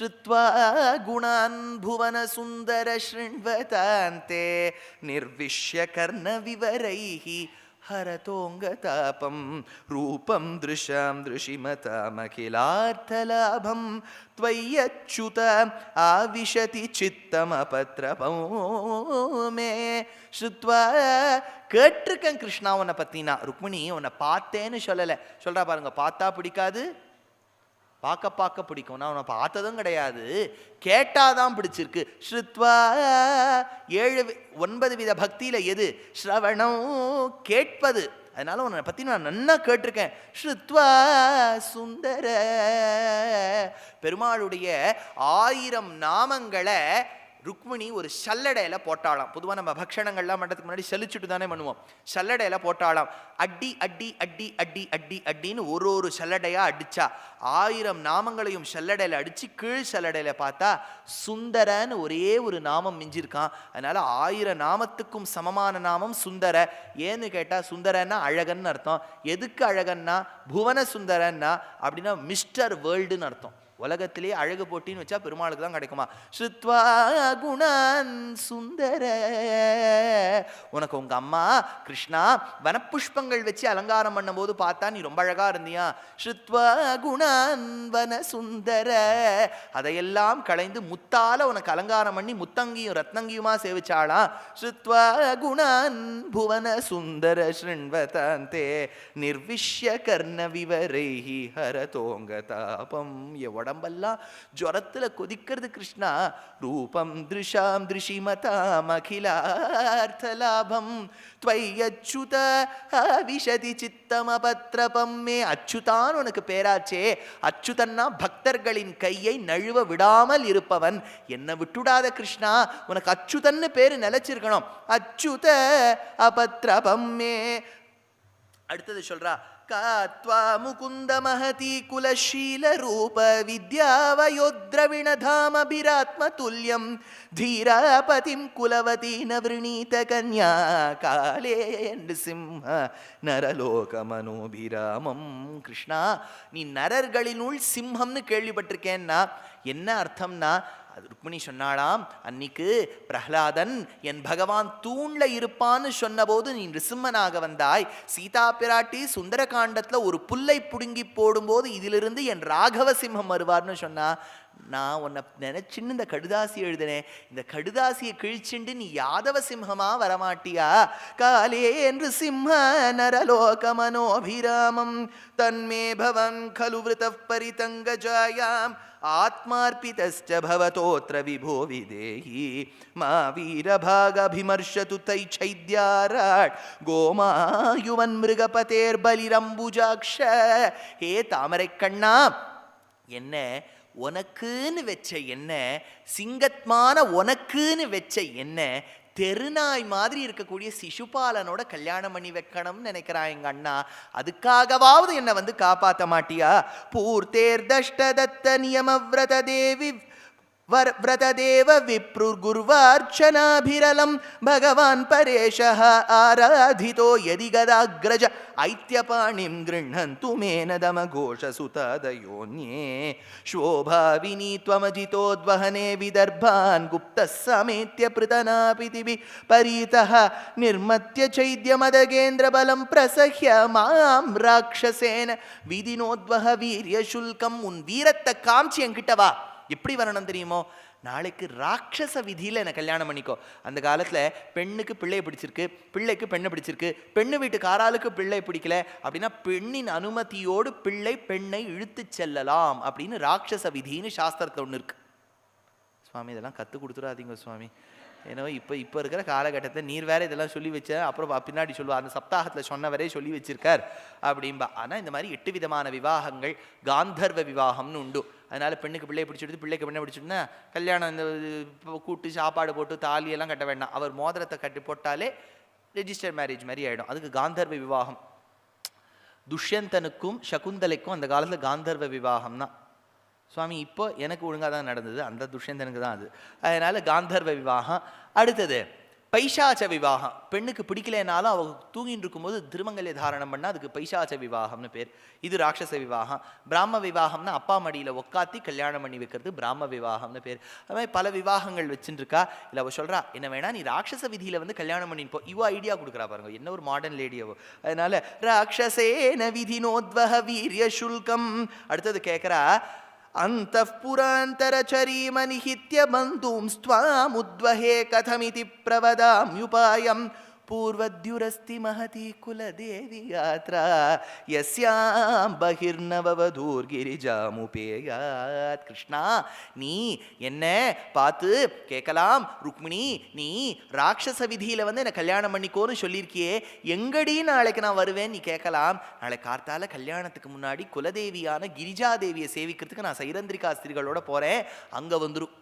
श्रुत्वा गुणान् भुवनसुन्दर शृण्वतान्ते निर्विश्य कर्णविवरैः हरतोऽङ्गतापं रूपं दृशां दृशिमतामखिलार्थलाभं त्वय्यच्युत आविशति चित्तमपत्रपो मे ஸ்ருத்வா கேட்டிருக்கேன் கிருஷ்ணா உன்னை பத்தினா ருக்மிணி உன்னை பார்த்தேன்னு சொல்லலை சொல்றா பாருங்க பார்த்தா பிடிக்காது பார்க்க பார்க்க பிடிக்கும். நான் உன்னை பார்த்ததும் கிடையாது. கேட்டாதான் பிடிச்சிருக்கு. ஸ்ருத்வா ஏழு ஒன்பது வித பக்தியில் எது? ஸ்ரவணம் கேட்பது. அதனால உன்னை பற்றி நான் நன்னா கேட்டிருக்கேன். ஸ்ருத்வா சுந்தர. பெருமாளுடைய ஆயிரம் நாமங்களை ருக்மிணி ஒரு சல்லடையில போட்டாளாம். பொதுவாக நம்ம பக்ஷணங்கள்லாம் பண்ணுறதுக்கு முன்னாடி செலிச்சுட்டு தானே பண்ணுவோம். சல்லடையில போட்டாளாம். அடி அடி அடி அடி அடி அடின்னு ஒரு ஒரு சல்லடையா அடிச்சா ஆயிரம் நாமங்களையும் சல்லடையில அடிச்சு கீழ் சல்லடையில பார்த்தா சுந்தரன்னு ஒரே ஒரு நாமம் மிஞ்சிருக்கான். அதனால ஆயிரம் நாமத்துக்கும் சமமான நாமம் சுந்தர. ஏன்னு கேட்டா சுந்தரன்னா அழகன்னு அர்த்தம். எதுக்கு அழகன்னா புவன சுந்தரன்னா அப்படின்னா மிஸ்டர் வேர்ல்டுன்னு அர்த்தம். உலகத்திலே அழகு போட்டின்னு வச்சா பெருமாளுக்கு தான் கிடைக்குமா? ஸ்ருத்வா குணான் சுந்தர. உனக்கு உங்க அம்மா கிருஷ்ணா வனப்புஷ்பங்கள் வச்சு அலங்காரம் பண்ணும்போது பார்த்தா நீ ரொம்ப அழகா இருந்தியா? ஸ்ருத்வா குணான் வன சுந்தர அதையெல்லாம் களைந்து முத்தால உனக்கு அலங்காரம் பண்ணி முத்தங்கியும் ரத்னங்கியுமா சேவிச்சாளாம் ஸ்ருத்வா குணான் புவன சுந்தர ஸ்ருண்வதாந்தே. நிர்விஷ்ய கர்ண விவரைஹி ஹரதோங்க தாபம். என் உடம்பெல்லாம் ஜுரத்தில் கொதிக்கிறது கிருஷ்ணா. ரூபம் திருஷாம் திருஷிமதாம் அகிலார்த்தலாபம் துவையச்சுத அவிஷதி சித்தமபத்ரபம். மே அச்சுதான் உனக்கு பேராச்சே. அச்சுதன்னா பக்தர்களின் கையை நழுவ விடாமல் இருப்பவன். என்னை விட்டுடாத கிருஷ்ணா உனக்கு அச்சுதன்னு பேர் நிலைச்சிருக்கணும். அச்சுத அபத்ரபம். மே அடுத்தது சொல்றா காத்வா முகுந்த மகதி குலஷீல ரூப வித்யாவயோத்ரவிணதாமபிராத்ம துல்லியம் தீராபதிம் குலவதி நவೃಣீத கன்யா காலே சிம்ஹ நரலோக மனோபிராமம் கிருஷ்ணா நீ நரர்களினுள் சிம்ஹம்னு கேள்விப்பட்டிருக்கேன்னா என்ன அர்த்தம்னா ருக்மிணி சொன்னாளாம் அன்னைக்கு பிரஹ்லாதன் என் பகவான் தூண்ல இருப்பான்னு சொன்னபோது நீ நிருசிம்மனாக வந்தாய். சீதா பிராட்டி சுந்தர காண்டத்தில் ஒரு புல்லை புடுங்கி போடும்போது இதிலிருந்து என் ராகவ சிம்மம் வருவார்னு சொன்னா நான் உன்னை நினைச்சின்னு இந்த கடுதாசி எழுதினேன் இந்த கடுதாசியை கிழிச்சுண்டு நீ யாதவ சிம்மமா வரமாட்டியா? காலே என்று சிம்ம நரலோக மனோபிராமம் தன்மே பவன் கலு விருத்த பரிதங்க ஜாயாம் आत्मार्पितश्च भवतोऽत्र विभो विदेहि मा वीरभागभिमर्शतु तैच्छैद्याराट् गोमायुवन् मृगपतेर्बलिरम्बुजाक्ष हे தாமரைக்கண்ணா என்ன உனக்குன்னு வச்ச என்ன சிங்கத்மான உனக்குன்னு வச்ச என்ன தெருநாய் மாதிரி இருக்கக்கூடிய சிசுபாலனோட கல்யாணம் பண்ணி வைக்கணும்னு நினைக்கிறான் எங்க அண்ணா. அதுக்காகவாவது என்னை வந்து காப்பாற்ற மாட்டியா? பூர்த்தேர் தஷ்டதத்த நியமவிரத தேவி वर व्रतदेव विप्रुर्गुर्वार्चनाभिरलं भगवान् परेशः आराधितो यदि गदाग्रज ऐत्यपाणिं गृह्णन्तु मेनदमघोषसुतादयोन्ये शोभाविनी त्वमजितोद्वहने विदर्भान् गुप्तः समेत्य पृतनापितिभिः परीतः निर्मत्य चैद्यमदगेन्द्रबलं प्रसह्य मां ராட்சசேன விதினோத்வக வீரிய சுல்கம் உன் வீரத்தை காமிச்சு என்கிட்ட வா எப்படி வரணும் தெரியுமோ? நாளைக்கு ராட்சச விதியில் என்னை கல்யாணம் பண்ணிக்கோ. அந்த காலத்தில் பெண்ணுக்கு பிள்ளையை பிடிச்சிருக்கு பிள்ளைக்கு பெண்ணை பிடிச்சிருக்கு பெண்ணு வீட்டு காராளுக்கு பிள்ளை பிடிக்கல அப்படின்னா பெண்ணின் அனுமதியோடு பிள்ளை பெண்ணை இழுத்துச் செல்லலாம் அப்படின்னு ராட்சச விதின்னு சாஸ்திரத்தில் ஒன்று இருக்கு. சுவாமி இதெல்லாம் கற்றுக் கொடுத்துடாதீங்க சுவாமி. ஏன்னா இப்போ இப்போ இருக்கிற காலகட்டத்தை நீர் வேற இதெல்லாம் சொல்லி வச்ச அப்புறம் பின்னாடி சொல்லுவார் அந்த சப்தாகத்தில் சொன்னவரே சொல்லி வச்சிருக்கார் அப்படிம்பா. ஆனால் இந்த மாதிரி எட்டு விதமான விவாகங்கள் காந்தர்வ விவாகம்னு உண்டு. அதனால் பெண்ணுக்கு பிள்ளையை பிடிச்சிடுது பிள்ளைக்கு பெண்ணை பிடிச்சிடுனா கல்யாணம் இந்த இப்போ கூட்டு சாப்பாடு போட்டு தாலியெல்லாம் கட்ட வேண்டாம். அவர் மோதிரத்தை கட்டி போட்டாலே ரெஜிஸ்டர் மேரேஜ் மாதிரி ஆகிடும் அதுக்கு காந்தர்வ விவாகம். துஷ்யந்தனுக்கும் சகுந்தலைக்கும் அந்த காலத்தில் காந்தர்வ விவாகம் தான் சுவாமி இப்போ எனக்கு ஒழுங்காக தான் நடந்தது. அந்த துஷ்யந்தனுக்கு தான் அது. அதனால் காந்தர்வ விவாகம். அடுத்தது பைசாச்ச விவாகம். பெண்ணுக்கு பிடிக்கலைனாலும் அவங்க தூங்கிட்டு இருக்கும்போது திருமங்கல்ய தாரணம் பண்ணால் அதுக்கு பைசாச்ச விவாகம்னு பேர். இது ராட்சச விவாகம். பிராம விவாகம்னா அப்பா மடியில் உக்காத்தி கல்யாணம் பண்ணி வைக்கிறது பிராம விவாகம்னு பேர். அது மாதிரி பல விவாகங்கள் வச்சுருக்கா இல்லை அவள் அவ என்ன வேணா நீ ராட்சச விதியில் வந்து கல்யாணம் பண்ணிப்போ போ. ஐடியா கொடுக்குறா பாருங்க. என்ன ஒரு மாடர்ன் லேடியவோ அதனால ராட்சசேன விதினோத்வக வீரிய சுல்கம். அடுத்தது கேட்குறா अन्तःपुरान्तरचरीमनिहित्य बन्धूंस्त्वामुद्वहे कथमिति प्रवदाम्युपायं पूर्वद्युरस्ति महती कुलदेवी यात्रा यस्यां बहिर्नववधूर्गिरिजामुपेयात् கிருஷ்ணா நீ என்ன பார்த்து கேட்கலாம் ருக்மிணி நீ ராட்சச விதியில வந்து என்ன கல்யாணம் பண்ணிக்கோன்னு சொல்லியிருக்கியே எங்கடி நாளைக்கு நான் வருவேன் நீ கேட்கலாம் நாளை கார்த்தால கல்யாணத்துக்கு முன்னாடி குலதேவியான கிரிஜா தேவியை சேவிக்கிறதுக்கு நான் சைரந்திரிகா ஸ்திரிகளோட போறேன் அங்க வந்துரும்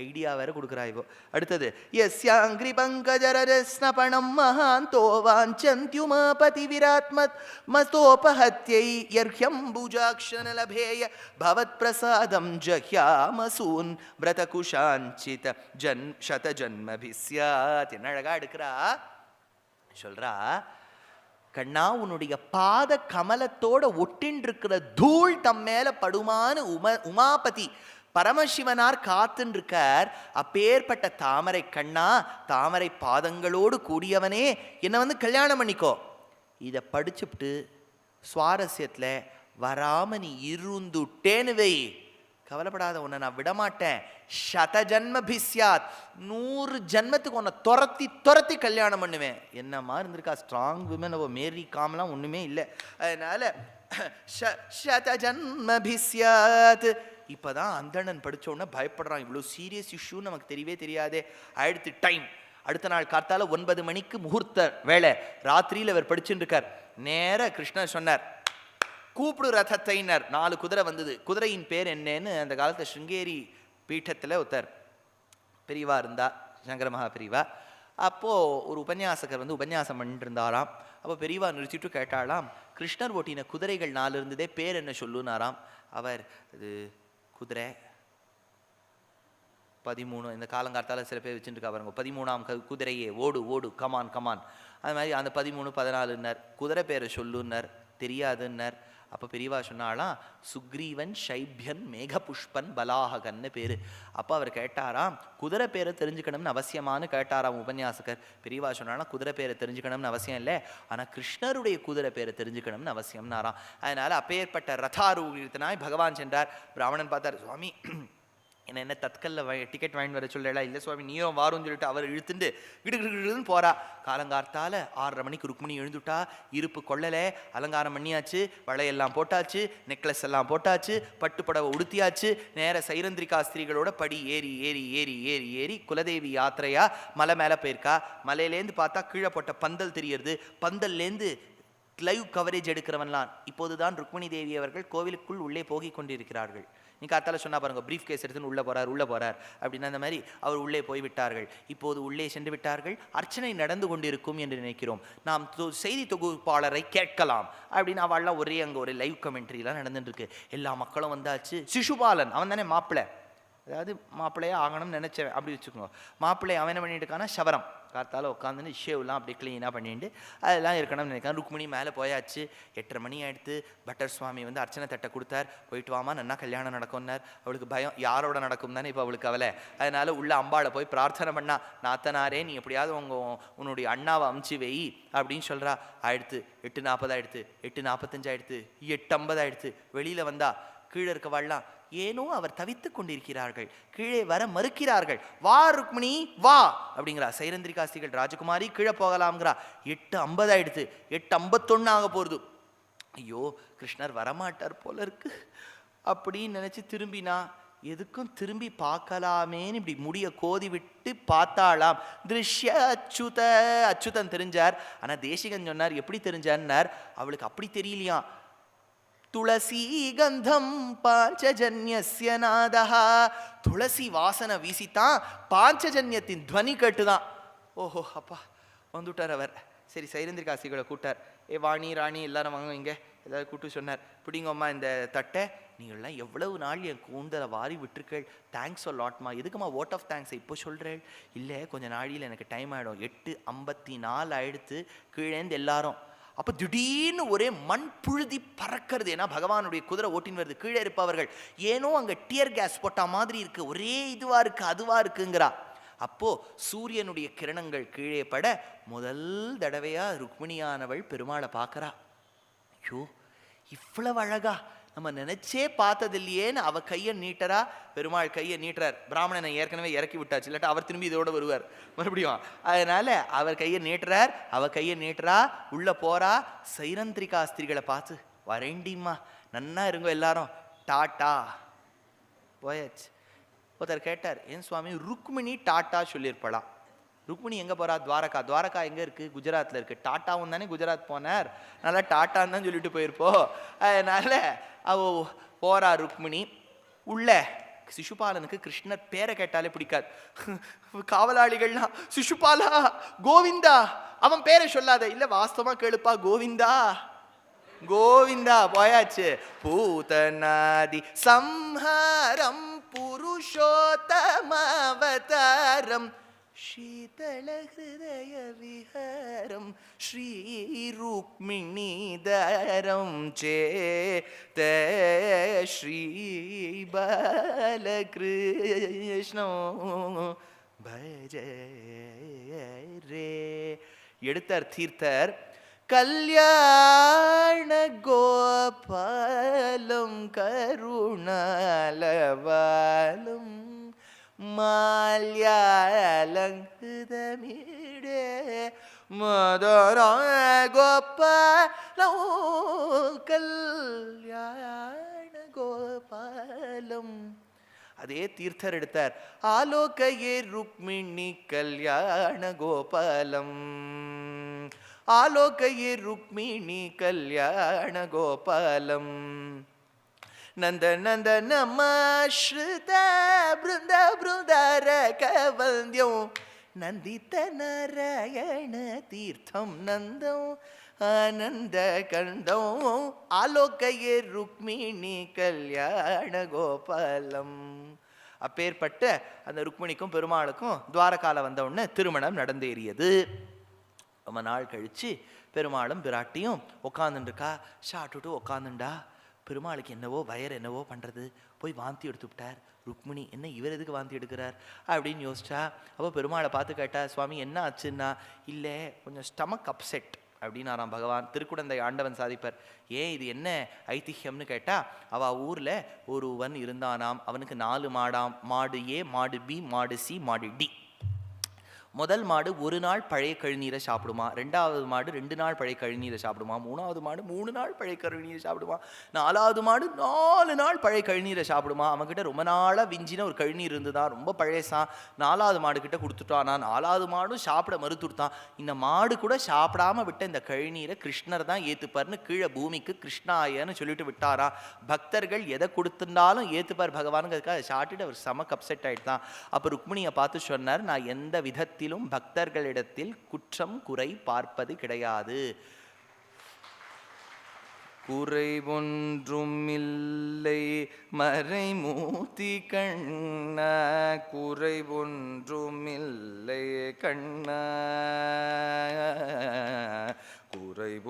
ஐடியா வேற கொடுக்குறா இவோ. அடுத்தது யஸ்யாங்கிரி பங்கஜரஸ்னபணம் மகாந்தோ வாஞ்சந்தியுமாபதி விராத்மத் மஸ்தோபஹத்யை யர்ஹ்யம்புஜாக்ஷனலபேய பவத் பிரசாதம் ஜஹ்யாமசூன் விரதகுஷாஞ்சித ஜன் சத ஜன்மபிஸ்யாத் என்ன அழகா எடுக்கிறா சொல்றா கண்ணா உன்னுடைய பாத கமலத்தோட ஒட்டின்னு இருக்கிற தூள் தம் மேல படுமான்னு உம உமாபதி பரமசிவனார் காத்துன்னு அப்பேற்பட்ட தாமரை கண்ணா தாமரை பாதங்களோடு கூடியவனே என்னை வந்து கல்யாணம் பண்ணிக்கோ. இதை படிச்சுப்புட்டு சுவாரஸ்யத்தில் வராம நீ இருந்துட்டேன்னு வை. கவலைப்படாத உன்னை நான் விடமாட்டேன். சத ஜன்ம பிஸ்யாத் நூறு ஜன்மத்துக்கு உன்னை துரத்தி துரத்தி கல்யாணம் பண்ணுவேன். என்னம்மா இருந்திருக்கா? ஸ்ட்ராங் விமன் அவ மேரி காம்லாம் ஒன்றுமே இல்லை. அதனால் ஷ- சத பிஸ்யாத் இப்போ இப்போதான் அந்தணன் படிச்ச பயப்படுறான். இவ்வளோ சீரியஸ் இஷ்யூ நமக்கு தெரியவே தெரியாதே. அடுத்து டைம் அடுத்த நாள் காத்தால ஒன்பது மணிக்கு முகூர்த்த வேலை ராத்திரியில் அவர் படிச்சுட்டு இருக்கார் நேரா கிருஷ்ணர் சொன்னார் கூப்பிடு ரதத்தைனர் நாலு குதிரை வந்தது. குதிரையின் பேர் என்னன்னு அந்த காலத்தில் ஸ்ருங்கேரி பீட்டத்தில் ஒருத்தர் பெரியவா இருந்தா சங்கர மகா பெரியவா அப்போது ஒரு உபன்யாசகர் வந்து உபன்யாசம் பண்ணிட்டு இருந்தாராம் அப்போ பெரியவா நிறுத்திட்டு கேட்டாலாம் கிருஷ்ணர் ஓட்டின குதிரைகள் நாலு இருந்ததே பேர் என்ன சொல்லுனாராம்? அவர் இது குதிரை பதிமூணு இந்த காலங்காலத்தால் சில பேர் வச்சுட்டு இருக்கா பாருங்க. பதிமூணாம் குதிரையே ஓடு ஓடு கமான் கமான் அது மாதிரி அந்த பதிமூணு பதினாலுன்னர் குதிரை பேரை சொல்லுன்னர் தெரியாதுன்னர். அப்போ பெரியவா சொன்னாலாம் சுக்ரீவன் ஷைப்யன் மேகபுஷ்பன் பலாஹகன்னு பேர். அப்போ அவர் கேட்டாராம் குதிரை பேரை தெரிஞ்சுக்கணும்னு அவசியமானு கேட்டாராம் உபன்யாசகர். பெரியவா சொன்னாலாம் குதிரை பேரை தெரிஞ்சுக்கணும்னு அவசியம் இல்லை ஆனால் கிருஷ்ணருடைய குதிரை பேரை தெரிஞ்சுக்கணும்னு அவசியம்னாராம். அதனால் அப்பேற்பட்ட ரதாரூகித்தனாய் பகவான் சென்றார். பிராமணன் பார்த்தார் சுவாமி என்ன என்ன தத்கல்ல டிக்கெட் வாங்கிட்டு வர சொல்லலாம் இல்லை சுவாமி நீயும் வாரும்னு சொல்லிட்டு அவர் இழுத்துண்டு கிடுகிடுன்னு போறா. காலங்கார்த்தால ஆறரை மணிக்கு ருக்மிணி எழுந்துட்டா. இருப்பு கொள்ளலை அலங்காரம் பண்ணியாச்சு வளையெல்லாம் போட்டாச்சு நெக்லஸ் எல்லாம் போட்டாச்சு பட்டு புடவை உடுத்தியாச்சு. நேர சைரந்திரிகா ஸ்திரீகளோட படி ஏறி ஏறி ஏறி ஏறி ஏறி குலதேவி யாத்திரையா மலை மேலே போயிருக்கா. மலையிலேருந்து பார்த்தா கீழே போட்ட பந்தல் தெரியறது. பந்தல்லேருந்து லைவ் கவரேஜ் எடுக்கிறவன்லாம். இப்போதுதான் ருக்மிணி தேவி அவர்கள் கோவிலுக்குள் உள்ளே போகிக் கொண்டிருக்கிறார்கள். நீ காத்தால சொன்னா பாருங்க ப்ரீஃப் கேஸ் எடுத்துன்னு உள்ளே போறார் உள்ளே போறார். அப்படின்னா அந்த மாதிரி அவர் உள்ளே போய் விட்டார்கள். இப்போது உள்ளே சென்று விட்டார்கள். அர்ச்சனை நடந்து கொண்டிருக்கும் என்று நினைக்கிறோம். நாம் தொ- செய்தி தொகுப்பாளரை கேட்கலாம். அப்படின்னு அவள்லாம் ஒரே அங்கே ஒரு லைவ் கமெண்ட்ரிலாம் நடந்துட்டு இருக்கு. எல்லா மக்களும் வந்தாச்சு. சிசுபாலன் அவன் தானே மாப்பிள்ளை அதாவது மாப்பிள்ளையே ஆகணும்னு நினச்சேன் அப்படி வச்சுக்கோங்க. மாப்பிள்ளை அவன் என்ன பண்ணிட்டுருக்கானா சவரம். காத்தால உட்காந்துன்னு ஷேவ்லாம் அப்படி க்ளீனாக பண்ணிட்டு அதெல்லாம் இருக்கணும்னு நினைக்கிறேன். ருக்மிணி மேலே போயாச்சு. எட்டரை மணி ஆயிடுத்து. பட்டர் சுவாமி வந்து அர்ச்சனை தட்டை கொடுத்தார். போயிட்டு வாமா நன்னா கல்யாணம் நடக்கும்னார். அவளுக்கு பயம் யாரோட நடக்கும் தானே இப்போ அவளுக்கு அவளை அதனால் உள்ள அம்பாளை போய் பிரார்த்தனை பண்ணா நாத்தனாரே நீ எப்படியாவது உங்கள் உன்னுடைய அண்ணாவை அமுச்சு வெய் அப்படின்னு சொல்கிறா ஆயிடுத்து. எட்டு நாற்பது ஆயிடுத்து. எட்டு நாற்பத்தஞ்சு ஆயிடுத்து. எட்டு ஐம்பது ஆயிடுத்து. வெளியில வந்தா கீழே இருக்கவாள்லாம் ஏனோ அவர் தவித்துக் கொண்டிருக்கிறார்கள். கீழே வர மறுக்கிறார்கள். வா ருக்மிணி வா அப்படிங்கிறா. சைரந்திரிகாசிகள் ராஜகுமாரி கீழே போகலாம்ங்கிறா. எட்டு ஐம்பது ஆயிடுத்து எட்டு ஐம்பத்தொன்னு ஆக போகிறது ஐயோ கிருஷ்ணர் வரமாட்டார் போல இருக்கு. அப்படின்னு நினச்சி திரும்பினா எதுக்கும் திரும்பி பார்க்கலாமேன்னு இப்படி முடிய கோதி விட்டு பார்த்தாளாம். திருஷ்ய அச்சுத அச்சுதன் தெரிஞ்சார். ஆனால் தேசிகன் சொன்னார் எப்படி தெரிஞ்சார்னார் அவளுக்கு அப்படி தெரியலையாம். துளசீகந்தம் பாஞ்சஜன்யஸ்ய நாதா. துளசி வாசனை வீசித்தான் பாஞ்சஜன்யத்தின் துவனி கேட்டுதான். ஓஹோ அப்பா வந்துட்டார் அவர். சரி சைரந்திரிகாசிகளை கூட்டார் ஏ வாணி ராணி எல்லாரும் வாங்க இங்கே. எல்லாரும் கூட்டு சொன்னார். பிடிங்கம்மா இந்த தட்டை. நீங்கள்லாம் எவ்வளவு நாள் என் கூந்தலை வாரி விட்டுருக்கள். தேங்க்ஸ் ஒரு லாட்மா எதுக்குமா ஓட் ஆஃப் தேங்க்ஸ் இப்போ சொல்கிறேள் இல்லை கொஞ்சம் நாழியில் எனக்கு டைம் ஆகிடும் எட்டு ஐம்பத்தி நாலு ஆயிடுத்து கீழேந்து எல்லாரும். அப்போ திடீர்னு ஒரே மண் புழுதி பறக்கிறது. ஏன்னா பகவானுடைய குதிரை ஓட்டின்னு வருது. கீழே இருப்பவர்கள் ஏனோ அங்கே டியர் கேஸ் போட்ட மாதிரி இருக்குது ஒரே இதுவாக இருக்குது அதுவாக இருக்குங்கிறா. அப்போது சூரியனுடைய கிரணங்கள் கீழே பட முதல் தடவையாக ருக்மிணியானவள் பெருமாளை பார்க்கறா. ஐயோ இவ்வளவு அழகா நம்ம நினைச்சே பார்த்ததில்லையேன்னு அவ கையை நீட்டரா பெருமாள் கையை நீட்டுறார். பிராமணனை ஏற்கனவே இறக்கி விட்டாச்சு. இல்லாட்டா அவர் திரும்பி இதோட வருவார். மறுபடியும் அதனால அவர் கையை நீட்டுறார் அவ கையை நீட்டுறா உள்ள போறா. சைரந்திரிகா ஸ்திரிகளை பார்த்து வரேண்டிம்மா நன்னா இருங்க எல்லாரும். டாட்டா. போயாச்சு. ஒருத்தர் கேட்டார் ஏன் சுவாமி? ருக்மிணி டாட்டா சொல்லியிருப்பலாம் ருக்மிணி எங்கே போறா? துவாரகா. துவாரகா எங்கே இருக்குது குஜராத்தில் இருக்குது டாட்டாவும் தானே குஜராத் போனார். நல்லா டாட்டான்னு தான் சொல்லிட்டு போயிருப்போம் அதனால் அவ போறா ருக்மிணி. உள்ள சிசுபாலனுக்கு கிருஷ்ணர் பேரை கேட்டாலே பிடிக்காது. காவலாளிகள்லாம் சிசுபாலா கோவிந்தா. அவன் பேரை சொல்லாத. இல்லை வாஸ்தவமாக கேளுப்பா கோவிந்தா. கோவிந்தா போயாச்சு. பூதநாதி சம்ஹாரம் புருஷோத்தமவதாரம் ஷீதள ஹிருதய விஹாரம் ஸ்ரீ ருக்மிணிதரம் சேத ஸ்ரீ பாலகிருஷ்ணோ பஜ ரே. எடுத்தார் தீர்த்தர் கல்யாண கோபாலம் கருணாலவாலம் மால்யாலங்கிருதமிடே மதர கோபாலோ கல்யாண கோபாலம் அதே தீர்த்தர் எடுத்தார் ஆலோகையே ருக்மிணி கல்யாண கோபாலம் ஆலோகையே ருக்மிணி கல்யாண கோபாலம் நந்த நந்த நமாஸ்ருத பிருந்த பிருந்தார கவந்தியம் நந்தித்த நாராயண தீர்த்தம் நந்தம் ஆனந்த கண்டம் ஆலோகையே ருக்மிணி கல்யாண கோபாலம். அப்பேற்பட்ட அந்த ருக்மிணிக்கும் பெருமாளுக்கும் துவாரகால வந்தவுடனே திருமணம் நடந்தேறியது. ரொம்ப நாள் கழிச்சு பெருமாளும் பிராட்டியும் உட்காந்துருக்கா சாப்பிட்டுட்டு உட்காந்துண்டா பெருமாளுக்கு என்னவோ வயர் என்னவோ பண்ணுறது போய் வாந்தி எடுத்து விட்டார். ருக்மிணி என்ன இவர் எதுக்கு வாந்தி எடுக்கிறார்? அப்படின்னு யோசிச்சா அப்போ பெருமாளை பார்த்து கேட்டா சுவாமி என்ன ஆச்சுன்னா? இல்லை கொஞ்சம் ஸ்டமக் அப்செட் அப்படின்னாராம் பகவான். திருக்குடந்தை ஆண்டவன் சாதிப்பார். ஏன் இது என்ன ஐதிஹ்யம்னு கேட்டால் அவள் ஊரில் ஒருவன் இருந்தானாம். அவனுக்கு நாலு மாடாம் மாடு ஏ மாடு பி மாடு சி மாடு டி. முதல் மாடு ஒரு நாள் பழைய கழுநீரை சாப்பிடுமா? ரெண்டாவது மாடு ரெண்டு நாள் பழைய கழுநீரை சாப்பிடுமா? மூணாவது மாடு மூணு நாள் பழைய கழுநீரை சாப்பிடுமா? நாலாவது மாடு நாலு நாள் பழைய கழுநீரை சாப்பிடுமா? அவங்ககிட்ட ரொம்ப நாளாக விஞ்சின ஒரு கழுநீர் இருந்துதான் ரொம்ப பழையசா நாலாவது மாடு கிட்ட நான் நாலாவது மாடும் சாப்பிட மறுத்துட்டான். இந்த மாடு கூட சாப்பிடாம விட்ட இந்த கழுநீரை கிருஷ்ணர் தான் ஏத்துப்பார்னு கீழே பூமிக்கு கிருஷ்ணாயன்னு சொல்லிட்டு விட்டாரா? பக்தர்கள் எதை கொடுத்துருந்தாலும் ஏத்துப்பார் பகவானுங்கிறதுக்காக அதை சாப்பிட்டுட்டு அவர் சமக்கு அப்செட் ஆயிட்டான். அப்போ ருக்மிணியை பார்த்து சொன்னார் நான் எந்த இடத்திலும் பக்தர்களிடத்தில் குற்றம் குறை பார்ப்பது கிடையாது. குறைவொன்றும் இல்லை மறைமூர்த்தி கண்ண. குறை ஒன்றுமில்லை கண்ண. குறை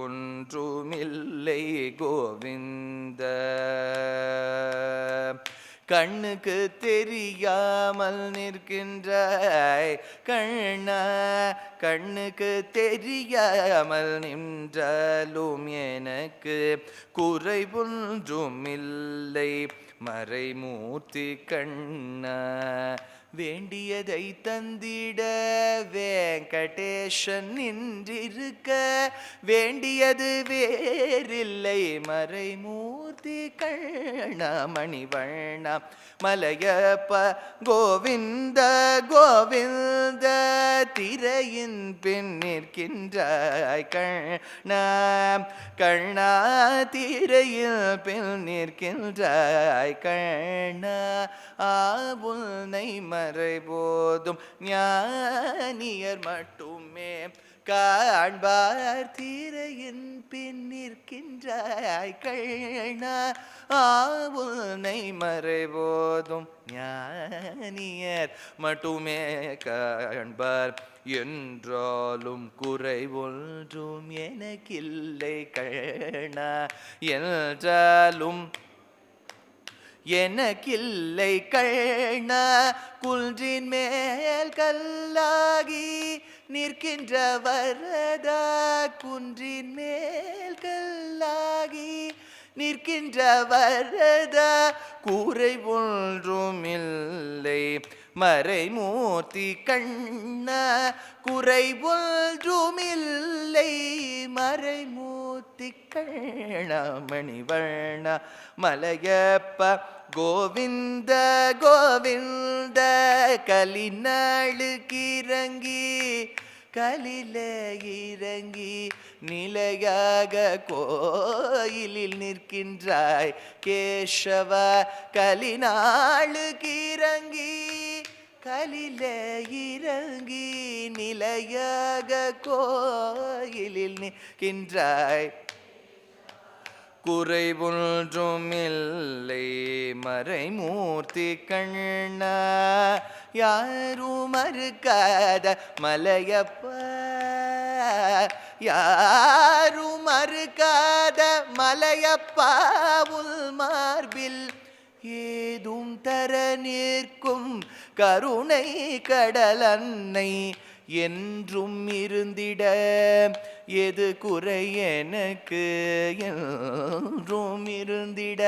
இல்லை கோவிந்த. கண்ணுக்கு தெரியாமல் நிற்கின்றாய். கண்ணா கண்ணுக்கு தெரியாமல் நின்றாலும் எனக்கு குறை இல்லை மறைமூர்த்தி கண்ணா வேண்டியதை தந்திட வேங்கடேஷன் நின்றிருக்க வேண்டியது வேறில்லை மறைமூர்த்தி கண்ணமணி வண்ண மலையப்ப கோவிந்த கோவிந்த திரையின் பின் நிற்கின்றாய் கண்ணா கண்ணா திரையில் பின் நிற்கின்றாய் கண்ணா ஆவுனை மறைபோதும் ஞானியர் மட்டுமே. காண்பார் தீரையின் பின் நிற்கின்றாய் கண்ணா. ஆவுனை மறைபோதும் ஞானியர் மட்டுமே. காண்பார் என்றாலும் குறை ஒன்றும் எனக்கில்லை கண்ணா. என்றாலும் எனக்கில்லை கண்ண குன்றின் மேல் கல்லாகி நிற்கின்ற வரதா குன்றின் மேல் கல்லாகி நிற்கின்ற வரதா கூரை ஒன்றும் இல்லை மறைமூர்த்தி கண்ண குறை ஒன்றுமில்லை. மறைமூர்த்தி கண்ண மணிவண்ண மலையப்ப கோவிந்த கோவிந்த கலிநாளுக்கிறங்கி கலில இறங்கி நிலையாக கோயிலில் நிற்கின்றாய். கேசவ கலிநாளுக்கிறங்கி கலில இறங்கி நிலையாக கோயிலில் நிற்கின்றாய். குறைவொன்றுமில்லை மறைமூர்த்தி கண்ணா யாரும் மறுக்காத மலையப்ப யாரும் மறுக்காத மலையப்பா உள் மார்பில் ஏதும் தர நிற்கும் கருணை கடல் அன்னை என்றும் இருந்திட. எது குறை எனக்கு என்றும் இருந்திட.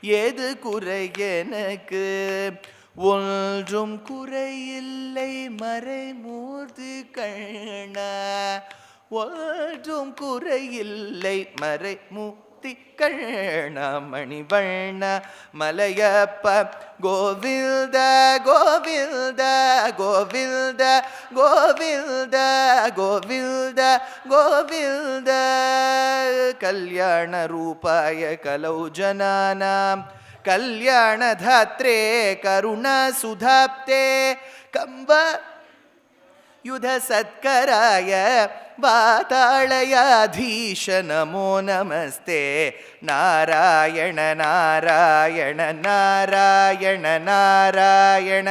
எது குறை எனக்கு ஒன்றும் குறையில்லை மறைமூர்த்தி கண்ண. ஒன்றும் குறையில்லை மறைமூ திக்கண மணிவண்ண மலையப்ப கோவில்த கோவில்த கோவில்த கோவில்த கோவில்த கோவில்த. கல்யாண ரூபாய கலௌ ஜனானாம் கல்யாணதாத்ரே கருணா சுதாப்தே கம்ப युधसत्कराय वाताळयाधीश नमो नमस्ते। नारायण नारायण नारायण नारायण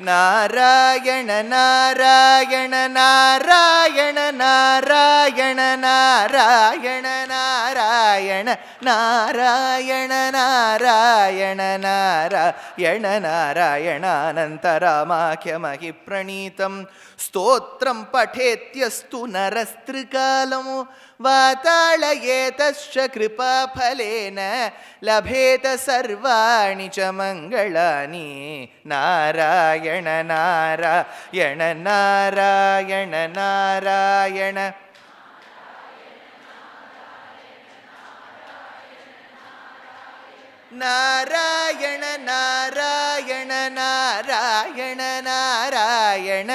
नारायण नारायण नारायण नारायण नारायण नारायण नारायण नारायण नारायण नारायणानन्तरामाख्यमहि प्रणीतं स्तोत्रं पठेत्यस्तु नरस्त्रिकालमु वाताळयेतश्च कृपाफलेन लभेत सर्वाणि च मङ्गलानि नारायण नारायण नारायण नारायण नारायण नारायण नारायण नारायण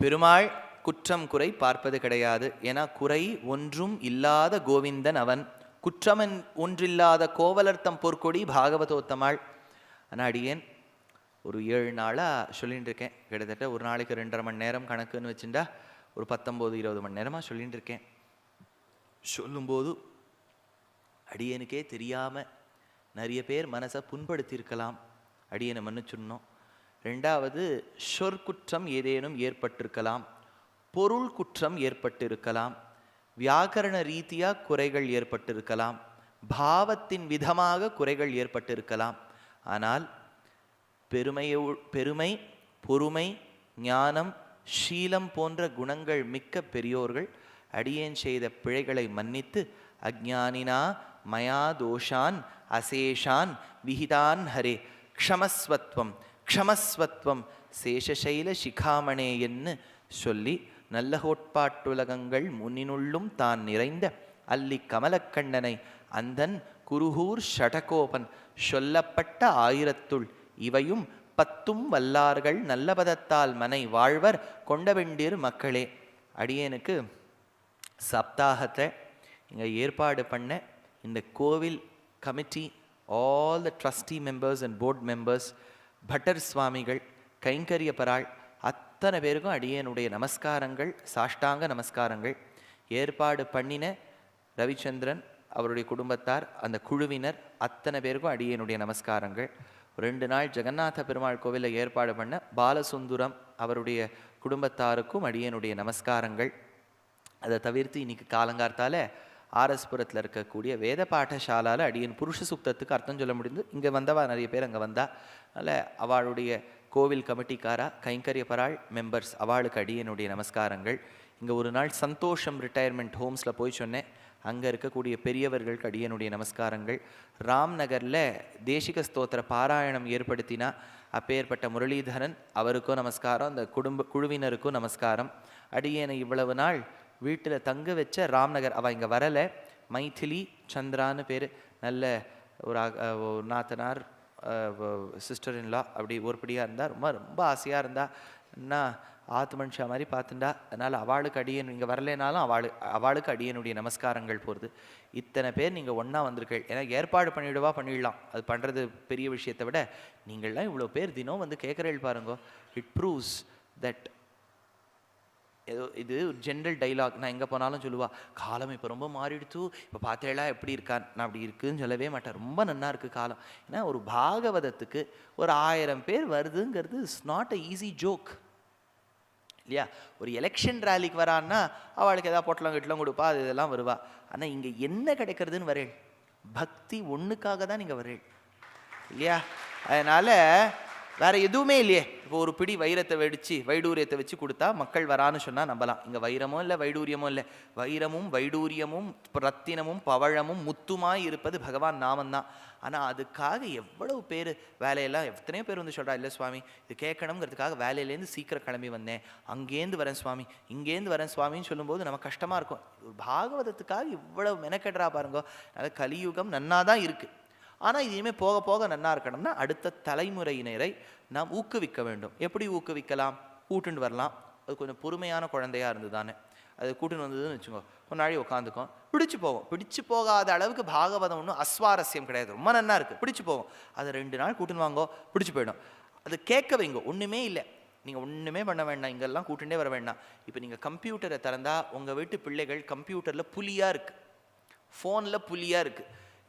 பெருமாள் குற்றம் குறை பார்ப்பது கிடையாது. என குறை ஒன்றும் இல்லாத கோவிந்தன் அவன். குற்றமன் ஒன்றில்லாத கோவலர்த்தம் பொற்கொடி பாகவதோத்தமாள். ஆனால் அடியேன் ஒரு ஏழு நாளாக சொல்லிட்டு இருக்கேன் கிட்டத்தட்ட ஒரு நாளைக்கு ரெண்டரை மணி நேரம் கணக்குன்னு வச்சுட்டா ஒரு பத்தொம்போது இருபது மணி நேரமாக சொல்லிட்டு இருக்கேன் சொல்லும்போது அடியனுக்கே தெரியாமல் நிறைய பேர் மனசை புண்படுத்தியிருக்கலாம். அடியனை மன்னிச்சுடணும். ரெண்டாவது சொற்குற்றம் ஏதேனும் ஏற்பட்டிருக்கலாம் பொருள் குற்றம் ஏற்பட்டிருக்கலாம் வியாக்கரண ரீதியாக குறைகள் ஏற்பட்டிருக்கலாம் பாவத்தின் விதமாக குறைகள் ஏற்பட்டிருக்கலாம். ஆனால் பெருமையோ பெருமை பொறுமை ஞானம் ஷீலம் போன்ற குணங்கள் மிக்க பெரியோர்கள் அடியேன் செய்த பிழைகளை மன்னித்து அஜ்ஞானினா மயா தோஷான் அசேஷான் விகிதான் ஹரே க்ஷமஸ்வத்வம் க்ஷமஸ்வத்வம் சேஷசைல சிகாமணேயன்னு சொல்லி நல்ல கோட்பாட்டுலகங்கள் முன்னினுள்ளும் தான் நிறைந்த அல்லி கமலக்கண்ணனை அந்தன் குருகூர் ஷடகோபன் சொல்லப்பட்ட ஆயிரத்துள் இவையும் பத்தும் வல்லார்கள் நல்லபதத்தால் மனை வாழ்வர் கொண்டவெண்டீர் மக்களே. அடியேனுக்கு சப்தாகத்தை இங்கே ஏற்பாடு பண்ண இந்த கோவில் committee all the trustee members and board members butter சுவாமிகள் கைங்கரிய பராள் அத்தனை பேருக்கும் அடியேனுடைய நமஸ்காரங்கள் சாஷ்டாங்க நமஸ்காரங்கள். ஏற்பாடு பண்ணின ரவிச்சந்திரன் அவருடைய குடும்பத்தார் அந்த குழுவினர் அத்தனை பேருக்கும் அடியேனுடைய நமஸ்காரங்கள். ரெண்டு நாள் ஜெகநாத பெருமாள் கோவிலில் ஏற்பாடு பண்ண பாலசுந்தரம் அவருடைய குடும்பத்தாருக்கும் அடியேனுடைய நமஸ்காரங்கள். அதை தவிர்த்து இன்னைக்கு காலங்கார்த்தால ஆர்எஸ்புரத்தில் இருக்கக்கூடிய வேத பாடசாலால அடியின் புருஷ சுத்தத்துக்கு அர்த்தம் சொல்ல முடிந்து இங்கே வந்தவா? நிறைய பேர் அங்கே வந்தா. அதனால் அவளுடைய கோவில் கமிட்டிக்காரா கைங்கரிய பராள் மெம்பர்ஸ் அவளுக்கு அடியனுடைய நமஸ்காரங்கள். இங்கே ஒரு நாள் சந்தோஷம் ரிட்டையர்மெண்ட் ஹோம்ஸில் போய் சொன்னேன். அங்கே இருக்கக்கூடிய பெரியவர்களுக்கு அடியனுடைய நமஸ்காரங்கள். ராம்நகரில் தேசிக ஸ்தோத்திர பாராயணம் ஏற்படுத்தினா அப்பேற்பட்ட முரளிதரன் அவருக்கும் நமஸ்காரம் அந்த குடும்ப குழுவினருக்கும் நமஸ்காரம். அடியேனை இவ்வளவு நாள் வீட்டில் தங்க வச்ச ராம்நகர். அவள் இங்கே வரலை. மைथिலி சந்திரான்னு பேர். நல்ல ஒரு நாத்தனார் சிஸ்டர் இன்லா அப்படி ஒருபடியாக இருந்தா ரொம்ப ரொம்ப ஆசையாக இருந்தா என்ன ஆத்து மனுஷா மாதிரி பார்த்துண்டா அதனால் அவளுக்கு அடியன் இங்கே வரலைனாலும் அவளு அவளுக்கு அடியனுடைய நமஸ்காரங்கள் போகிறது இத்தனை பேர் நீங்கள் ஒன்றா வந்திருக்கீள் ஏன்னா ஏற்பாடு பண்ணிவிடுவா பண்ணிடலாம். அது பண்ணுறது பெரிய விஷயத்தை விட நீங்கள்லாம் இவ்வளோ பேர் தினம் வந்து கேட்குறேள் பாருங்க. இட் ப்ரூவ்ஸ் தட் ஏதோ இது ஒரு ஜென்ரல் டைலாக் நான் எங்கே போனாலும் சொல்லுவா காலம் இப்போ ரொம்ப மாறிடுச்சு. இப்போ பார்த்தேலா எப்படி இருக்கான்? நான் அப்படி இருக்குன்னு சொல்லவே மாட்டேன் ரொம்ப நன்னா இருக்குது காலம். ஏன்னா ஒரு பாகவதத்துக்கு ஒரு ஆயிரம் பேர் வருதுங்கிறது it's not a easy joke இல்லையா? ஒரு எலெக்ஷன் ரேலிக்கு வரான்னா அவளுக்கு ஏதாவது பொட்டலம் கிட்டலாம் கொடுப்பா அது இதெல்லாம் வருவா. ஆனால் இங்கே என்ன கிடைக்கிறதுன்னு வரேன் பக்தி ஒன்றுக்காக தான் நீங்கள் வரேன் இல்லையா? அதனால் வேற எதுவுமே இல்லையே. இப்போ ஒரு பிடி வைரத்தை வெடிச்சு வைடூரியத்தை வச்சு கொடுத்தா மக்கள் வரான்னு சொன்னால் நம்பலாம். இங்கே வைரமும் இல்லை வைடூரியமும் இல்லை. வைரமும் வைடூரியமும் ரத்தினமும் பவழமும் முத்துமாய் இருப்பது பகவான் நாமந்தான். ஆனால் அதுக்காக எவ்வளவு பேர் வேலையெல்லாம் எத்தனையோ பேர் வந்து சொல்கிறா இல்லை சுவாமி இது கேட்கணுங்கிறதுக்காக வேலையிலேருந்து சீக்கிரம் கிளம்பி வந்தேன். அங்கேருந்து வரேன் சுவாமி இங்கேருந்து வரேன் சுவாமின்னு சொல்லும்போது நம்ம கஷ்டமாக இருக்கும். ஒரு பாகவதத்துக்காக இவ்வளவு மெனக்கெடுறா பாருங்க. அது கலியுகம் நன்னா தான் இருக்குது ஆனால் இது இனிமேல் போக போக நன்னா இருக்கணும்னா அடுத்த தலைமுறையினரை நாம் ஊக்குவிக்க வேண்டும். எப்படி ஊக்குவிக்கலாம்? கூட்டுண்டு வரலாம். அது கொஞ்சம் பொறுமையான குழந்தையாக இருந்து தானே அது கூட்டுன்னு வந்ததுன்னு வச்சுக்கோ. கொஞ்ச நாளை உட்காந்துக்கும் பிடிச்சு போவோம். பிடிச்சு போகாத அளவுக்கு பாகவதம் ஒன்றும் அஸ்வாரஸ்யம் கிடையாது. ரொம்ப நல்லா இருக்குது பிடிச்சு போகும் அது ரெண்டு நாள் கூட்டுன்னு வாங்கோ. பிடிச்சு போயிடும். அது கேட்க வைங்க. ஒன்றுமே இல்லை. நீங்கள் ஒன்றுமே பண்ண வேண்டாம். இங்கெல்லாம் கூட்டுண்டே வர வேண்டாம். இப்போ நீங்கள் கம்ப்யூட்டரை திறந்தால் உங்கள் வீட்டு பிள்ளைகள் கம்ப்யூட்டரில் புலியாக இருக்குது ஃபோனில் புலியாக இருக்குது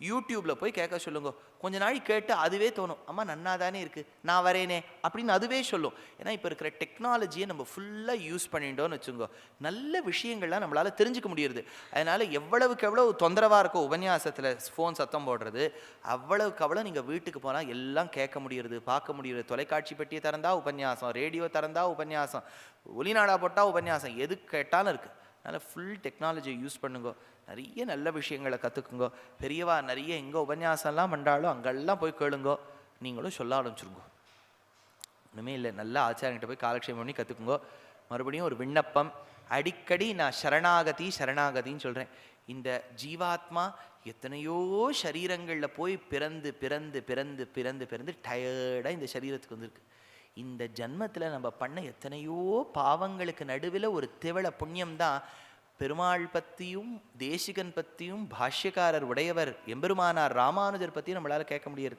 யூடியூப்பில் போய் கேட்க சொல்லுங்க. கொஞ்ச நாள் கேட்டு அதுவே தோணும். அம்மா நன்னா தானே இருக்குது நான் வரேனே. அப்படின்னு அதுவே சொல்லும். ஏன்னா இப்போ இருக்கிற டெக்னாலஜியை நம்ம ஃபுல்லாக யூஸ் பண்ணிட்டோம்னு வச்சுக்கோ நல்ல விஷயங்கள்லாம் நம்மளால் தெரிஞ்சுக்க முடியுது அதனால் எவ்வளவுக்கு எவ்வளவு தொந்தரவாக இருக்கோ உபன்யாசத்தில் ஃபோன் சத்தம் போடுறது அவ்வளவுக்கு அவ்வளோ நீங்கள் வீட்டுக்கு போனால் எல்லாம் கேட்க முடியுது பார்க்க முடியுது தொலைக்காட்சி பெட்டியை திறந்தா உபன்யாசம் ரேடியோ திறந்தா உபன்யாசம் ஒலிநாடா போட்டால் உபன்யாசம் எது கேட்டாலும் இருக்குது அதனால் ஃபுல் டெக்னாலஜியை யூஸ் பண்ணுங்க. நிறைய நல்ல விஷயங்களை கற்றுக்குங்க பெரியவா நிறைய எங்கே உபன்யாசம்லாம் பண்ணாலும் அங்கெல்லாம் போய் கேளுங்கோ. நீங்களும் சொல்ல ஆரம்பிச்சிருங்கோ. ஒன்றுமே இல்லை. நல்ல ஆச்சாரியங்கிட்ட போய் காலக்ஷேபம் பண்ணி கற்றுக்குங்கோ மறுபடியும் ஒரு விண்ணப்பம். அடிக்கடி நான் சரணாகதி சரணாகதின்னு சொல்கிறேன் இந்த ஜீவாத்மா எத்தனையோ சரீரங்களில் போய் பிறந்து பிறந்து பிறந்து பிறந்து பிறந்து டயர்டாக இந்த சரீரத்துக்கு வந்திருக்கு. இந்த ஜன்மத்தில் நம்ம பண்ண எத்தனையோ பாவங்களுக்கு நடுவில் ஒரு திவள புண்ணியம் தான் பெருமாள் பற்றியும் தேசிகன் பற்றியும் பாஷ்யக்காரர் உடையவர் எம்பெருமானார் ராமானுஜர் பற்றியும் நம்மளால் கேட்க முடியாது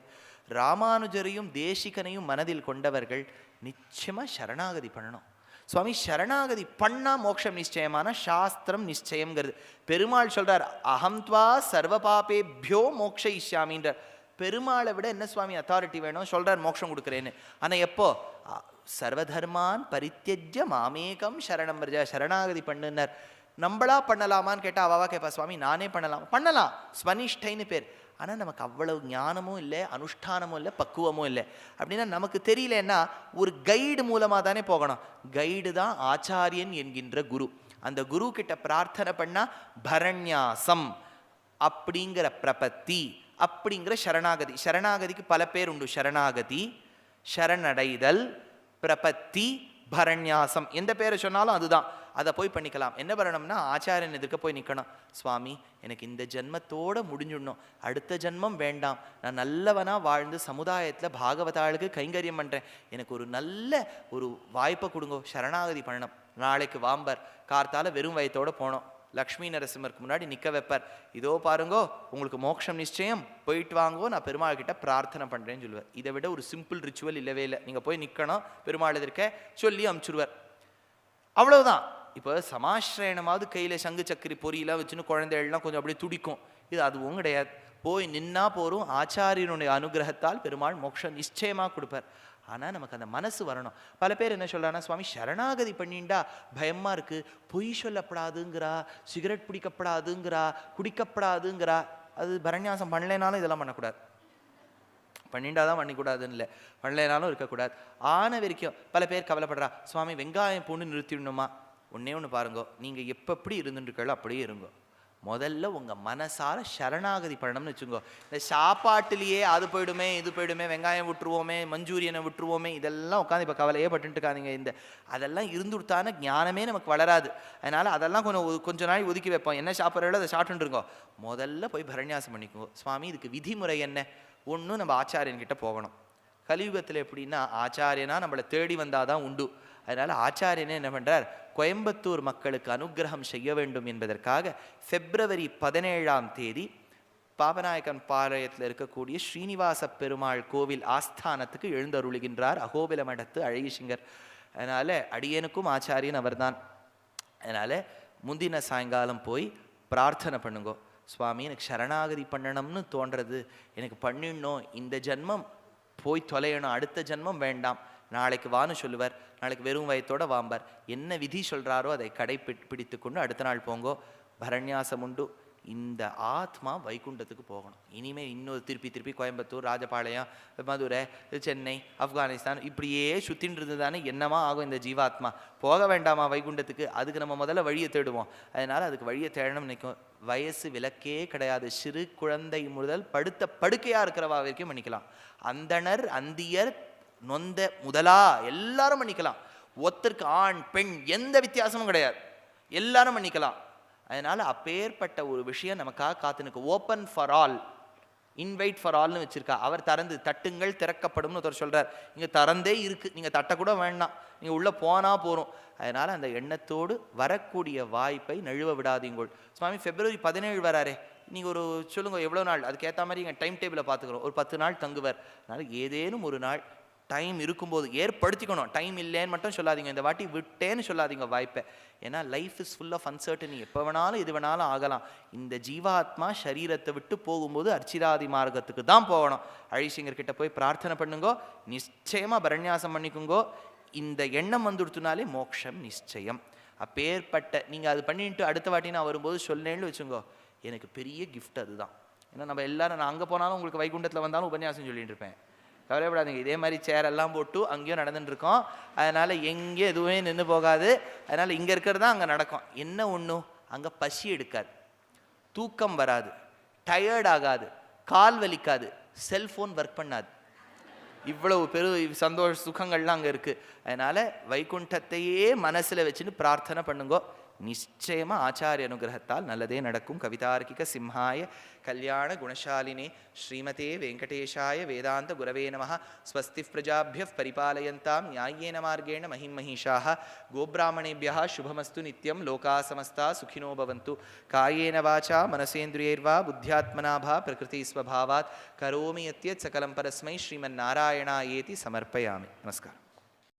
ராமானுஜரையும் தேசிகனையும் மனதில் கொண்டவர்கள் நிச்சயமாக சரணாகதி பண்ணணும். சுவாமி சரணாகதி பண்ணா மோட்சம் நிச்சயமான சாஸ்திரம் நிச்சயம்ங்கிறது. பெருமாள் சொல்றார் அகம்துவா சர்வ பாபேபியோ மோக்ஷ இஷ்யாமின்றார் பெருமாளை விட என்ன சுவாமி அத்தாரிட்டி வேணும்? சொல்கிறார் மோட்சம் கொடுக்குறேன்னு. ஆனால் எப்போ? சர்வதர்மான் பரித்தியஜ மாமேகம் சரணம் பிரஜா சரணாகதி பண்ணுனர் நம்மளா பண்ணலாமான்னு கேட்டால் அவாவா கேட்பா சுவாமி நானே பண்ணலாம். பண்ணலாம். ஸ்வனிஷ்டைன்னு பேர். ஆனால் நமக்கு அவ்வளவு ஞானமும் இல்லை அனுஷ்டானமும் இல்லை பக்குவமும் இல்லை. அப்படின்னா நமக்கு தெரியலன்னா ஒரு கைடு மூலமாக தானே போகணும். கைடு தான் ஆச்சாரியன் என்கின்ற குரு. அந்த குரு கிட்ட பிரார்த்தனை பண்ணால் பரண்யாசம் அப்படிங்கிற பிரபத்தி. அப்படிங்கிற சரணாகதி. சரணாகதிக்கு பல பேர் உண்டு. சரணாகதி சரணடைதல் பிரபத்தி பரண்யாசம் எந்த பேரை சொன்னாலும் அதுதான். அதை போய் பண்ணிக்கலாம். என்ன பண்ணணும்னா ஆச்சாரியன் எதிர்க்க போய் நிற்கணும் சுவாமி எனக்கு இந்த ஜென்மத்தோட முடிஞ்சிடணும். அடுத்த ஜென்மம் வேண்டாம். நான் நல்லவனாக வாழ்ந்து சமுதாயத்தில் பாகவதாளுக்கு கைங்கரியம் பண்ணுறேன் எனக்கு ஒரு நல்ல ஒரு வாய்ப்பை கொடுங்கோ. சரணாகதி பண்ணணும். நாளைக்கு வாம்பர். கார்த்தால வெறும் வயத்தோடு போனோம். லக்ஷ்மி நரசிம்மருக்கு முன்னாடி நிற்க வைப்பார். இதோ பாருங்கோ உங்களுக்கு மோட்சம் நிச்சயம் போயிட்டு வாங்கோ நான் பெருமாள் கிட்ட பிரார்த்தனை பண்ணுறேன்னு சொல்லுவார். இதை விட ஒரு சிம்பிள் ரிச்சுவல் இல்லவே இல்லை. நீங்கள் போய் நிற்கணும் பெருமாள் எதிர்க்க சொல்லி அமுச்சுடுவார் அவ்வளவுதான். இப்போ சமாஸ்ரயணமாவது கையில் சங்கு சக்கரி பொரியெல்லாம் வச்சுன்னு குழந்தைகள்லாம் கொஞ்சம் அப்படியே துடிக்கும். இது அதுவும் கிடையாது. போய் நின்னா போரும் ஆச்சாரியனுடைய அனுகிரகத்தால் பெருமாள் மோட்சம் நிச்சயமாக கொடுப்பார். ஆனால் நமக்கு அந்த மனசு வரணும். பல பேர் என்ன சொல்றாங்கன்னா சுவாமி சரணாகதி பண்ணிண்டா பயமாக இருக்கு. பொய் சொல்லப்படாதுங்கிறா. சிகரெட் பிடிக்கப்படாதுங்கிறா. குடிக்கப்படாதுங்கிறா. அது பரநியாசம் பண்ணலைனாலும் இதெல்லாம் பண்ணக்கூடாது. பண்ணிண்டா தான் பண்ணிக்கூடாதுன்னு இல்லை. பண்ணலைனாலும் இருக்கக்கூடாது. ஆன வரைக்கும் பல பேர் கவலைப்படுறா சுவாமி வெங்காயம் பூண்டு நிறுத்திடணுமா? ஒன்றே ஒன்று பாருங்கோ. நீங்கள் எப்போ எப்படி இருக்கோ அப்படியே இருங்கோ. முதல்ல உங்கள் மனசார சரணாகதி பண்ணணும்னு வச்சுக்கோ. இந்த சாப்பாட்டுலேயே அது போயிடுமே இது போயிடுமே வெங்காயம் விட்டுருவோமே மஞ்சூரியனை விட்டுருவோமே இதெல்லாம் உட்காந்து இப்போ கவலையே பட்டுட்டுக்காதீங்க இந்த அதெல்லாம் இருந்து கொடுத்தான ஞானமே நமக்கு வளராது. அதனால் அதெல்லாம் கொஞ்சம் கொஞ்ச நாள் ஒதுக்கி வைப்போம். என்ன சாப்பிட்றோ அதை சாப்பிட்டுருக்கோம் முதல்ல போய் பரநியாசம் பண்ணிக்கோ. சுவாமி இதுக்கு விதிமுறை என்ன? ஒன்றும் நம்ம ஆச்சாரியன்கிட்ட போகணும். கலியுகத்தில் எப்படின்னா ஆச்சாரியனா நம்மளை தேடி வந்தால் தான் உண்டு. அதனால் ஆச்சாரியனே என்ன பண்ணுறார் கோயம்புத்தூர் மக்களுக்கு அனுக்கிரகம் செய்ய வேண்டும் என்பதற்காக பிப்ரவரி பதினேழாம் தேதி பாபநாயக்கன் பாளையத்தில் இருக்கக்கூடிய ஸ்ரீனிவாச பெருமாள் கோவில் ஆஸ்தானத்துக்கு எழுந்தருளுகின்றார். அகோபில மடத்து அழகிசிங்கர். அதனால் அடியனுக்கும் ஆச்சாரியன் அவர்தான். அதனால் முந்தின சாயங்காலம் போய் பிரார்த்தனை பண்ணுங்கோ. சுவாமி எனக்கு சரணாகதி பண்ணணும்னு தோன்றது. எனக்கு பண்ணிடணும். இந்த ஜென்மம் போய் தொலையணும். அடுத்த ஜென்மம் வேண்டாம். நாளைக்கு வான்னு சொல்லுவார். நாளைக்கு வெறும் வயத்தோட வாம்பார். என்ன விதி சொல்கிறாரோ அதை கடை பிடித்து கொண்டு அடுத்த நாள் போங்கோ. பரண்யாசம் உண்டு. இந்த ஆத்மா வைகுண்டத்துக்கு போகணும். இனிமேல் இன்னொரு திருப்பி திருப்பி கோயம்புத்தூர் ராஜபாளையம் மதுரை சென்னை ஆப்கானிஸ்தான் இப்படியே சுத்தின்றது தானே என்னமா ஆகும் இந்த ஜீவாத்மா? போக வேண்டாமா வைகுண்டத்துக்கு? அதுக்கு நம்ம முதல்ல வழியை தேடுவோம். அதனால் அதுக்கு வழியை தேடணும்னு நினைக்கும். வயசு விலக்கே கிடையாது. சிறு குழந்தை முதல் படுத்த படுக்கையாக இருக்கிறவா வரைக்கும் பண்ணிக்கலாம் அந்தணர் அந்தியர் நொந்த முதலா எல்லாரும் பண்ணிக்கலாம் ஒருத்தருக்கு ஆண் பெண் எந்த வித்தியாசமும் கிடையாது. எல்லாரும் பண்ணிக்கலாம் அதனால் அப்பேற்பட்ட ஒரு விஷயம் நமக்காக காத்துனுக்கு. Open for all invite for ஆல்னு வச்சுருக்கா. அவர் திறந்து தட்டுங்கள் திறக்கப்படும்னு ஒருத்தர் சொல்கிறார் இங்கே திறந்தே இருக்குது நீங்கள் தட்டக்கூட வேண்டாம். நீங்கள் உள்ளே போனால் போகிறோம் அதனால் அந்த எண்ணத்தோடு வரக்கூடிய வாய்ப்பை நழுவ விடாதீங்கள் சுவாமி ஃபெப்ரவரி பதினேழு வராரே. நீங்கள் ஒரு சொல்லுங்க எவ்வளோ நாள்? அதுக்கேற்ற மாதிரி எங்கள் டைம் டேபிளை பார்த்துக்கிறோம். ஒரு பத்து நாள் தங்குவார். அதனால் ஏதேனும் ஒரு நாள் டைம் இருக்கும்போது ஏற்படுத்திக்கணும். டைம் இல்லைன்னு மட்டும் சொல்லாதீங்க. இந்த வாட்டி விட்டேன்னு சொல்லாதீங்க வாய்ப்பை. ஏன்னா life is full of uncertainty எப்போ வேணாலும் எது வேணாலும் ஆகலாம். இந்த ஜீவாத்மா சரீரத்தை விட்டு போகும்போது அர்ச்சிராதி மார்க்கத்துக்கு தான் போகணும். அழிசிங்கர்கிட்ட போய் பிரார்த்தனை பண்ணுங்கோ. நிச்சயமாக பரண்யாசம் பண்ணிக்குங்கோ. இந்த எண்ணம் வந்துடுத்துனாலே மோட்சம் நிச்சயம். அப்பேற்பட்ட நீங்கள் அது பண்ணிட்டு அடுத்த வாட்டி நான் வரும்போது சொன்னேன்னு வச்சுங்கோ. எனக்கு பெரிய கிஃப்ட் அதுதான். ஏன்னா நம்ம எல்லாரும் நான் அங்கே போனாலும் உங்களுக்கு வைகுண்டத்தில் வந்தாலும் உபன்யாசம் சொல்லிட்டு இருப்பேன். கவலைப்படாதீங்க. இதே மாதிரி சேர் எல்லாம் போட்டு அங்கேயும் நடந்துட்டு இருக்கோம் அதனால எங்கேயும் எதுவுமே நின்று போகாது. அதனால இங்கே இருக்கிறது தான் அங்கே நடக்கும். என்ன ஒன்றும் அங்கே பசி எடுக்காது. தூக்கம் வராது. டயர்ட் ஆகாது. கால் வலிக்காது. செல்ஃபோன் ஒர்க் பண்ணாது. இவ்வளவு பெரு சந்தோஷ சுகங்கள்லாம் அங்கே இருக்குது அதனால் வைகுண்டத்தையே மனசில் வச்சுன்னு பிரார்த்தனை பண்ணுங்கோ. நிச்சயமா ஆச்சாரிய அனுகிரகத்தால் நல்லதே நடக்கும் கவிதார்க்கிக சிம்ஹாய கல்யாண குணசாலினே ஸ்ரீமதே வெங்கடேஷாய வேதாந்த குரவே நம ஸ்வஸ்தி பிரஜாபிய பரிபாலயந்தாம் நியாயேன மார்கேண மகிம் மகிஷாக கோபிராமணேபிய சுபமஸ்து நித்யம் லோகா சமஸ்தா சுகினோ பவந்து காயேன வாச்சா மனசேந்திரியைர்வா புத்தியாத்மனாபா பிரகிருதி ஸ்வபாவாத் கரோமி யத்யத் சகலம் பரஸ்மை ஸ்ரீமன்னாராயணாயேதி சமர்ப்பயாமி நமஸ்காரம்